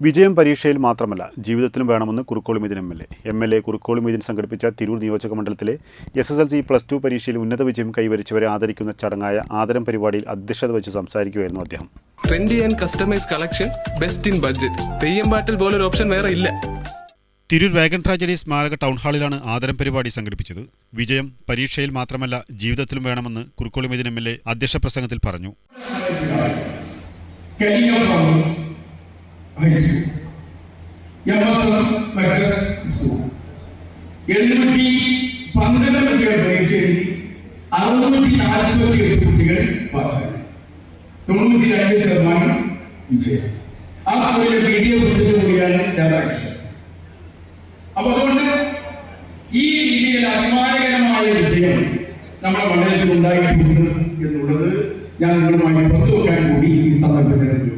വിജയം പരീക്ഷയിൽ മാത്രമല്ല ജീവിതത്തിലും വേണമെന്ന് Kurukkoli Meethin M L A. M L A Kurukkoli Meethin സംഘടിപ്പിച്ച തിരൂർ നിയോജക മണ്ഡലത്തിലെ S S L C plus two പരീക്ഷയിൽ ഉന്നത വിജയം കൈവരിച്ചവരെ ആദരിക്കുന്ന ചടങ്ങായ ആദരം പരിപാടിയിൽ അധ്യക്ഷത വെച്ച് സംസാരിക്കുകയായിരുന്നു അദ്ദേഹം. Trendy and customise collection best in budget Theyyam പാട്ടിൽ പോലൊരു ഓപ്ഷൻ വേറെ ഇല്ല. തിരൂർ വേഗൻ ട്രാജഡി സ്മാരക ടൗൺ ഹാളിലാണ് ആദരം പരിപാടി സംഘടിപ്പിച്ചത്. വിജയം പരീക്ഷയിൽ മാത്രമല്ല ജീവിതത്തിലും വേണമെന്ന് Kurukkoli Meethin M L A അധ്യക്ഷ പ്രസംഗത്തിൽ പറഞ്ഞു എം എസ് സ്കൂൾ എണ്ണൂറ്റി പന്ത്രണ്ട് കുട്ടികൾ പരീക്ഷ എഴുതി അറുന്നൂറ്റി നാൽപ്പത്തി എട്ട് കുട്ടികൾ പാസ്സായി തൊണ്ണൂറ്റി രണ്ട് ശതമാനം വിജയം. ആ സ്കൂളിലെ പി ടി എ പ്രസിഡന്റ് കൂടിയാണ് രാധാകൃഷ്ണൻ. അപ്പൊ അതുകൊണ്ട് ഈ രീതിയിൽ അഭിമാനകരമായ വിജയം നമ്മുടെ മണ്ഡലത്തിൽ ഉണ്ടായിട്ടുണ്ട് എന്നുള്ളത് ഞാൻ നിങ്ങളുമായി പങ്കുവെക്കാൻ കൂടി ഈ സന്ദർഭത്തിൽ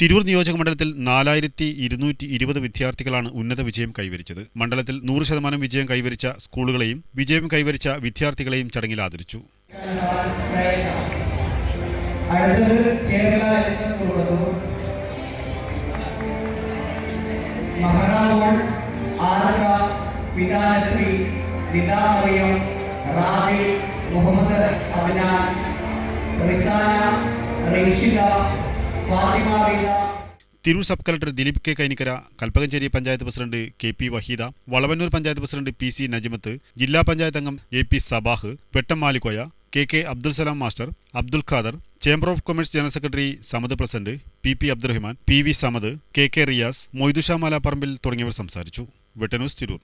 തിരൂർ നിയോജക മണ്ഡലത്തിൽ നാലായിരത്തി ഇരുന്നൂറ്റി ഇരുപത് വിദ്യാർത്ഥികളാണ് ഉന്നത വിജയം കൈവരിച്ചത്. മണ്ഡലത്തിൽ നൂറ് ശതമാനം വിജയം കൈവരിച്ച സ്കൂളുകളെയും വിജയം കൈവരിച്ച വിദ്യാർത്ഥികളെയും ചടങ്ങിൽ ആദരിച്ചു. അടുത്തത് Tirur sub collector Dileep K Kainikkara Kalpakanchery panchayat president K P Waheeda Valavannur panchayat president P C Najimath ജില്ലാ പഞ്ചായത്ത് അംഗം A P Sabah Vettam Malikkoya K K Abdul Salam master Abdul Khader chamber of commerce general secretary Samad president P P Abdurahman P V Samad K K Riyas Moidusha മാലാപ്പറമ്പിൽ തുടങ്ങിയവർ സംസാരിച്ചു. വെട്ടന്യൂസ് തിരൂർ.